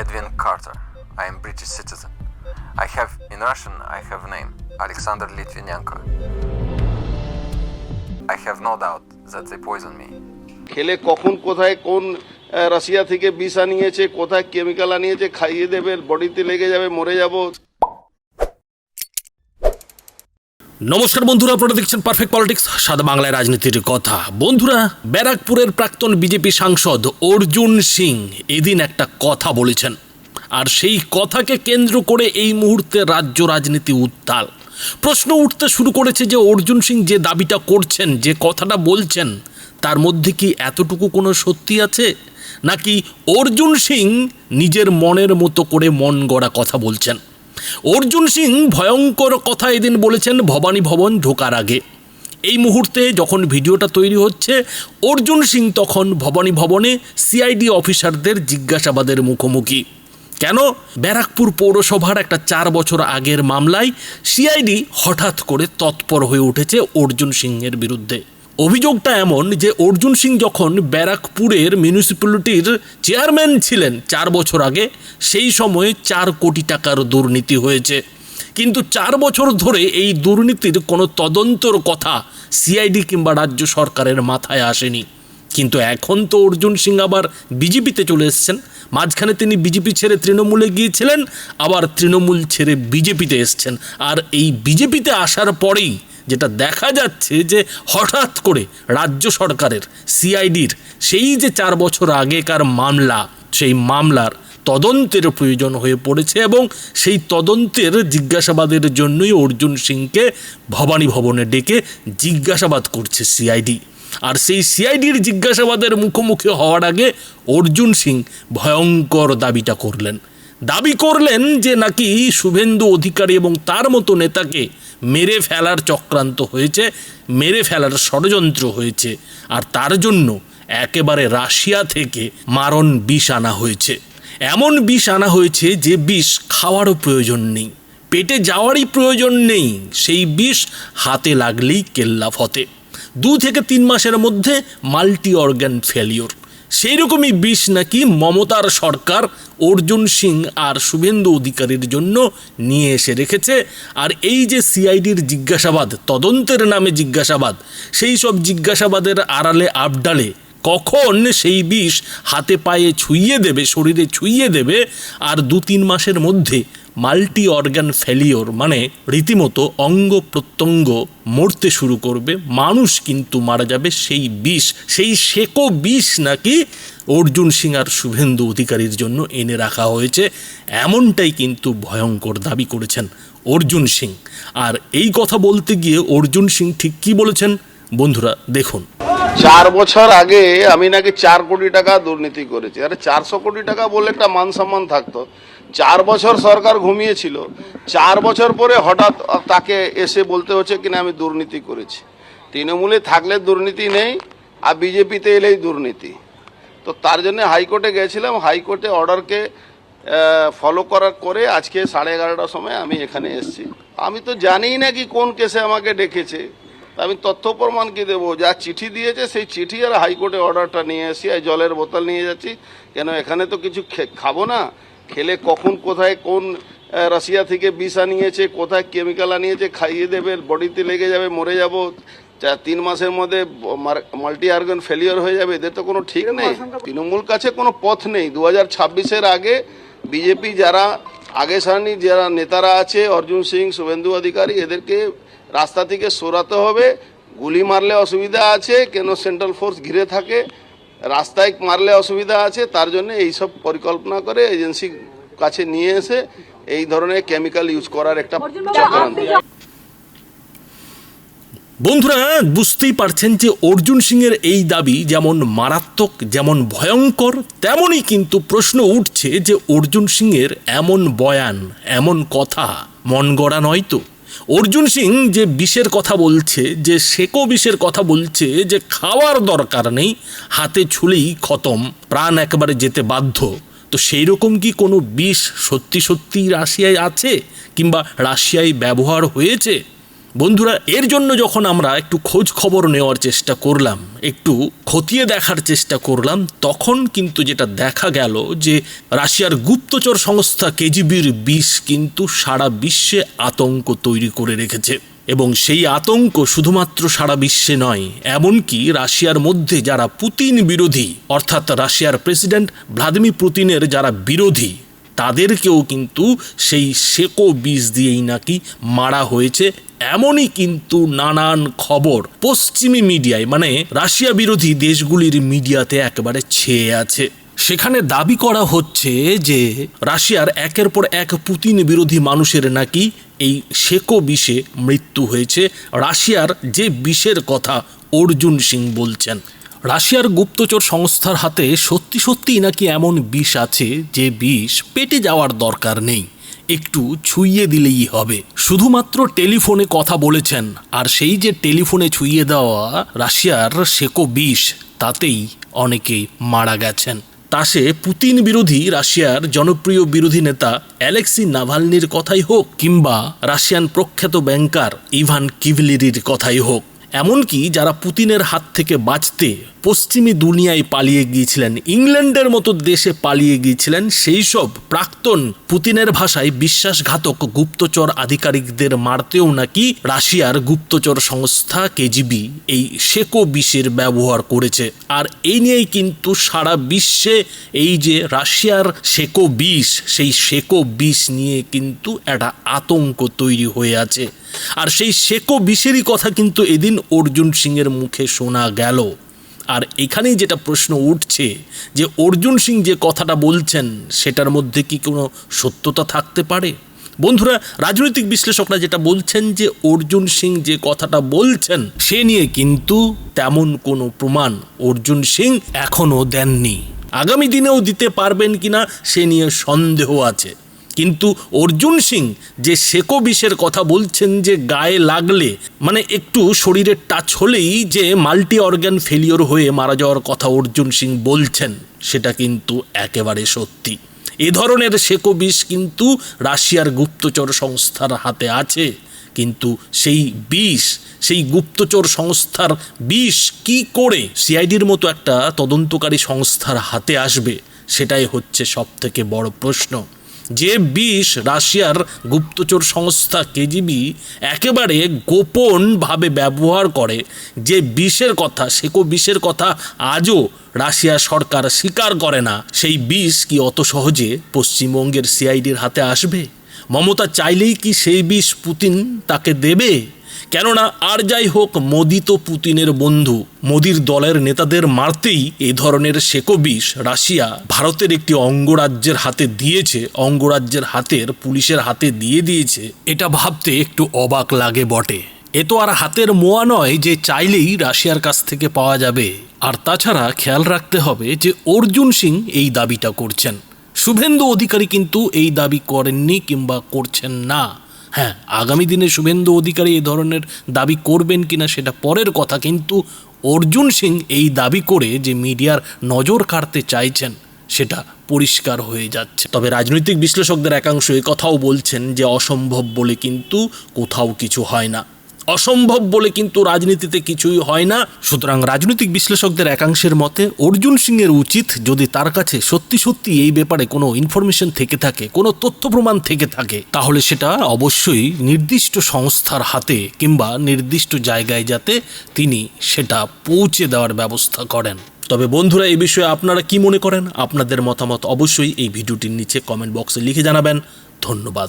Edwin Carter. I am British citizen. I have in Russian I have name Alexander Litvinenko. I have no doubt that they poisoned me. খেলে কখন কোথায় কোন Russia থেকে বিষ আনিয়েছে কোথায় chemical আনিয়েছে খাইয়ে দেবে বডিতে লেগে যাবে মরে যাব নমস্কার বন্ধুরা, আপনারা দেখছেন পারফেক্ট পলিটিক্স সাদা বাংলায় রাজনীতির কথা। বন্ধুরা, ব্যারাকপুরের প্রাক্তন বিজেপি সাংসদ অর্জুন সিং এদিন একটা কথা বলেছেন, আর সেই কথাকে কেন্দ্র করে এই মুহূর্তে রাজ্য রাজনীতি উত্তাল। প্রশ্ন উঠতে শুরু করেছে যে অর্জুন সিং যে দাবিটা করছেন, যে কথাটা বলছেন, তার মধ্যে কি এতটুকু কোনো সত্যি আছে? নাকি অর্জুন সিং নিজের মনের মতো করে মন গড়া কথা বলছেন? অর্জুন সিং ভয়ঙ্কর কথা এদিন বলেছেন, ভবানী ভবন ঢোকার আগে। এই মুহূর্তে যখন ভিডিওটা তৈরি হচ্ছে, অর্জুন সিং তখন ভবানী ভবনে সিআইডি অফিসারদের জিজ্ঞাসাবাদের মুখোমুখি। কেন? ব্যারাকপুর পৌরসভার একটা চার বছর আগের মামলায় সিআইডি হঠাৎ করে তৎপর হয়ে উঠেছে অর্জুন সিংয়ের বিরুদ্ধে। অভিযোগটা এমন যে অর্জুন সিং যখন ব্যারাকপুরের মিউনিসিপ্যালিটির চেয়ারম্যান ছিলেন চার বছর আগে, সেই সময়ে চার কোটি টাকার দুর্নীতি হয়েছে। কিন্তু চার বছর ধরে এই দুর্নীতির কোনো তদন্তর কথা সিআইডি কিংবা রাজ্য সরকারের মাথায় আসেনি। কিন্তু এখন তো অর্জুন সিং আবার বিজেপিতে চলে এসেছেন। মাঝখানে তিনি বিজেপি ছেড়ে তৃণমূলে গিয়েছিলেন, আবার তৃণমূল ছেড়ে বিজেপিতে এসছেন। আর এই বিজেপিতে আসার পরেই যেটা দেখা যাচ্ছে যে হঠাৎ করে রাজ্য সরকারের, সিআইডির সেই যে চার বছর আগেকার মামলা, সেই মামলার তদন্তের প্রয়োজন হয়ে পড়েছে এবং সেই তদন্তের জিজ্ঞাসাবাদের জন্যই অর্জুন সিংকে ভবানী ভবনে ডেকে জিজ্ঞাসাবাদ করছে সিআইডি। আর সেই সিআইডির জিজ্ঞাসাবাদের মুখোমুখি হওয়ার আগে অর্জুন সিং ভয়ঙ্কর দাবিটা করলেন। দাবি করলেন যে নাকি শুভেন্দু অধিকারী এবং তার মতো নেতাকে মেরে ফেলার চক্রান্ত হয়েছে, মেরে ফেলার ষড়যন্ত্র হয়েছে, আর তার জন্য একেবারে রাশিয়া থেকে মারণ বিষ আনা হয়েছে। এমন বিষ আনা হয়েছে যে বিষ খাওয়ারও প্রয়োজন নেই, পেটে যাওয়ারই প্রয়োজন নেই, সেই বিষ হাতে লাগলেই কেল্লা ফতে দু থেকে তিন মাসের মধ্যে মাল্টি অর্গান ফেলিওর। সেই রকমই বিষ নাকি মমতার সরকার অর্জুন সিং আর শুভেন্দু অধিকারীর জন্য নিয়ে এসে রেখেছে। আর এই যে সিআইডির জিজ্ঞাসাবাদ, তদন্তের নামে জিজ্ঞাসাবাদ, সেই সব জিজ্ঞাসাবাদের আড়ালে আবডালে কখন সেই বিষ হাতে পায়ে ছুঁইয়ে দেবে, শরীরে ছুঁইয়ে দেবে, আর দু তিন মাসের মধ্যে মাল্টি অর্গান ফেলিওর মানে রীতিমতো অঙ্গ প্রত্যঙ্গ মরতে শুরু করবে। মানুষ কিন্তু মারা যাবে সেই বিষ, সেই শেকো বিষ নাকি অর্জুন সিং আর শুভেন্দু অধিকারীর জন্য এনে রাখা হয়েছে। এমনটাই কিন্তু ভয়ঙ্কর দাবি করেছেন অর্জুন সিং। আর এই কথা বলতে গিয়ে অর্জুন সিং ঠিক কি বলেছেন? বন্ধুরা, দেখুন। চার বছর আগে আমি নাকি চার কোটি টাকা দুর্নীতি করেছি। আরে চারশো কোটি টাকা বলে একটা মান সম্মান থাকতো। চার বছর সরকার ঘুমিয়েছিল। চার বছর পরে হঠাৎ তাকে এসে বলতে হচ্ছে কিনা আমি দুর্নীতি করেছি। তৃণমূলে থাকলে দুর্নীতি নেই, আর বিজেপিতে এলেই দুর্নীতি। তো তার জন্য হাইকোর্টে গেছিলাম। হাইকোর্টে অর্ডারকে ফলো করার করে আজকে সাড়ে এগারোটার সময় আমি এখানে এসেছি। আমি তো জানিই না কি কোন কেসে আমাকে ডেকেছে। আমি তথ্য প্রমাণ কি দেবো? যা চিঠি দিয়েছে সেই চিঠি আর হাইকোর্টে অর্ডারটা নিয়ে এসেছি আর জলের বোতল নিয়ে যাচ্ছি। কেন এখানে তো কিছু খাব না? খেলে কখন কোথায় কোন রাশিয়া থেকে বিষ আনিয়েছে কোথায় কেমিক্যাল আনিয়েছে খাইয়ে দেবে বডিতে লেগে যাবে মরে যাব। চা তিন মাসের মধ্যে মাল্টি আর্গান ফেলিওর হয়ে যাবে এদের তো কোনো ঠিক নেই। তৃণমূল কাছে কোনো পথ নেই। দু হাজার ছাব্বিশের আগে বিজেপি যারা আগে সারণী যারা নেতারা আছে অর্জুন সিং শুভেন্দু অধিকারী এদেরকে রাস্তা থেকে সরাতে হবে গুলি মারলে অসুবিধা আছে কেন সেন্ট্রাল ফোর্স ঘিরে থাকে রাস্তায় মারলে অসুবিধা আছে তার জন্য এইসব পরিকল্পনা করে এজেন্সি কাছে নিয়ে এসে এই ধরনের কেমিক্যাল ইউজ করার একটা চক্রান্ত। বন্ধুরা বুঝতেই পারছেন যে অর্জুন সিংয়ের এই দাবি যেমন মারাত্মক যেমন ভয়ঙ্কর তেমনই কিন্তু প্রশ্ন উঠছে যে অর্জুন সিংয়ের এমন বয়ান এমন কথা মন গড়া নয় তো? অর্জুন সিং যে বিষের কথা বলছে, যে সেকো বিষের কথা বলছে, যে খাওয়ার দরকার নেই, হাতে ছুলেই খতম, প্রাণ একবারে যেতে বাধ্য, তো সেই রকম কি কোনো বিষ সত্যি সত্যি রাশিয়ায় আছে? কিংবা রাশিয়ায় ব্যবহার হয়েছে? বন্ধুরা, এর জন্য যখন আমরা একটু খোঁজ খবর নেওয়ার চেষ্টা করলাম, একটু খতিয়ে দেখার চেষ্টা করলাম, তখন কিন্তু যেটা দেখা গেল যে রাশিয়ার গুপ্তচর সংস্থা কেজিবির বিষ কিন্তু সারা বিশ্বে আতঙ্ক তৈরি করে রেখেছে। এবং সেই আতঙ্ক শুধুমাত্র সারা বিশ্বে নয়, এমনকি রাশিয়ার মধ্যে যারা পুতিন বিরোধী, অর্থাৎ রাশিয়ার প্রেসিডেন্ট ভ্লাদিমির পুতিনের যারা বিরোধী তাদেরকেও কিন্তু সেই সেকো বীজ দিয়েই নাকি মারা হয়েছে। এমনই কিন্তু নানান খবর পশ্চিমী মিডিয়ায় মানে রাশিয়া বিরোধী দেশগুলির মিডিয়াতে একেবারে ছেয়ে আছে। সেখানে দাবি করা হচ্ছে যে, রাশিয়ার একের পর এক পুতিন বিরোধী মানুষের নাকি এই সেকো বিষে মৃত্যু হয়েছে। রাশিয়ার যে বিষের কথা অর্জুন সিং বলছেন। রাশিয়ার গুপ্তচর সংস্থার হাতে সত্যি সত্যিই নাকি এমন বিষ আছে যে বিষ পেটে যাওয়ার দরকার নেই। একটু ছুঁয়ে দিলেই হবে। শুধুমাত্র টেলিফোনে কথা বলেছেন, আর সেই যে টেলিফোনে ছুঁয়ে দেওয়া রাশিয়ার সেকো বিষ, তাতেই অনেকেই মারা গেছেন। তা সে পুতিন বিরোধী রাশিয়ার জনপ্রিয় বিরোধী নেতা অ্যালেক্সি নাভালনির কথাই হোক, কিংবা রাশিয়ান প্রখ্যাত ব্যাংকার ইভান কিভলিরির কথাই হোক। এমনকি যারা পুতিনের হাত থেকে বাঁচতে পশ্চিমী দুনিয়ায় পালিয়ে গিয়েছিলেন, ইংল্যান্ডের মতো দেশে পালিয়ে গিয়েছিলেন, সেই সব প্রাক্তন পুতিনের ভাষায় বিশ্বাসঘাতক গুপ্তচর আধিকারিকদের মারতেও নাকি রাশিয়ার গুপ্তচর সংস্থা কেজিবি এই শেকো বিষের ব্যবহার করেছে। আর এই নিয়েই কিন্তু সারা বিশ্বে এই যে রাশিয়ার শেকো বিষ, সেই শেকো বিষ নিয়ে কিন্তু একটা আতঙ্ক তৈরি হয়ে আছে। আর সেই শেকো বিষেরই কথা কিন্তু এদিন অর্জুন সিংয়ের মুখে শোনা গেল। আর এখানেই যেটা প্রশ্ন উঠছে, যে অর্জুন সিং যে কথাটা বলছেন, সেটার মধ্যে কি কোনো সত্যতা থাকতে পারে? বন্ধুরা, রাজনৈতিক বিশ্লেষকরা যেটা বলছেন যে অর্জুন সিং যে কথাটা বলছেন, সে নিয়ে কিন্তু তেমন কোনো প্রমাণ অর্জুন সিং এখনও দেননি। আগামী দিনেও দিতে পারবেন কিনা, সে নিয়ে সন্দেহ আছে। কিন্তু অর্জুন সিং যে সেকো বিষের কথা বলছেন যে গায়ে লাগলে মানে একটু শরীরের টাচ হলেই যে মাল্টি অর্গ্যান ফেলিওর হয়ে মারা যাওয়ার কথা অর্জুন সিং বলছেন, সেটা কিন্তু একেবারে সত্যি। এ ধরনের সেকো বিষ কিন্তু রাশিয়ার গুপ্তচর সংস্থার হাতে আছে, কিন্তু সেই বিষ, সেই গুপ্তচর সংস্থার বিষ কি করে সিআইডির মতো একটা তদন্তকারী সংস্থার হাতে আসবে, সেটাই হচ্ছে সব থেকে বড় প্রশ্ন। যে বিষ রাশিয়ার গুপ্তচর সংস্থা কেজিবি একেবারে গোপনভাবে ব্যবহার করে, যে বিষের কথা, সেকো বিষের কথা আজও রাশিয়া সরকার স্বীকার করে না, সেই বিষ কি অত সহজে পশ্চিমবঙ্গের সিআইডির হাতে আসবে? মমতা চাইলেই কি সেই বিষ পুতিন তাকে দেবে? কেননা আর যাই হোক, মোদি তো পুতিনের বন্ধু। মোদির দলের নেতাদের মারতেই এই ধরনের শেকো বিষ রাশিয়া ভারতের একটি অঙ্গরাজ্যের হাতে দিয়েছে, অঙ্গরাজ্যের হাতের পুলিশের হাতে দিয়ে দিয়েছে। এটা ভাবতে একটু অবাক লাগে বটে। এ তো আর হাতের মোয়া নয় যে চাইলেই রাশিয়ার কাছ থেকে পাওয়া যাবে। আর তাছাড়া খেয়াল রাখতে হবে যে অর্জুন সিং এই দাবিটা করছেন। শুভেন্দু অধিকারী কিন্তু এই দাবি করেননি কিংবা করছেন না। হ্যাঁ আগামী দিনে শুভেন্দু অধিকারী এই ধরনের দাবি করবেন কিনা সেটা পরের কথা, কিন্তু অর্জুন সিং এই দাবি করে যে মিডিয়ার নজর কাড়তে চাইছেন, সেটা পরিষ্কার হয়ে যাচ্ছে। তবে রাজনৈতিক বিশ্লেষকদের একাংশ কথাও বলছেন যে অসম্ভব বলে কিন্তু কোথাও কিছু হয় না। অসম্ভব বলে কিন্তু রাজনীতিতে কিছুই হয় না। সুতরাং রাজনৈতিক বিশ্লেষকদের একাংশের মতে, অর্জুন সিংয়ের উচিত যদি তার কাছে সত্যি সত্যি এই ব্যাপারে কোনো ইনফরমেশন থেকে থাকে, কোনো তথ্য প্রমাণ থেকে থাকে, তাহলে সেটা অবশ্যই নির্দিষ্ট সংস্থার হাতে কিংবা নির্দিষ্ট জায়গায় যাতে তিনি সেটা পৌঁছে দেওয়ার ব্যবস্থা করেন। তবে বন্ধুরা এই বিষয়ে আপনারা কি মনে করেন? আপনাদের মতামত অবশ্যই এই ভিডিওটির নিচে কমেন্ট বক্সে লিখে জানাবেন। ধন্যবাদ।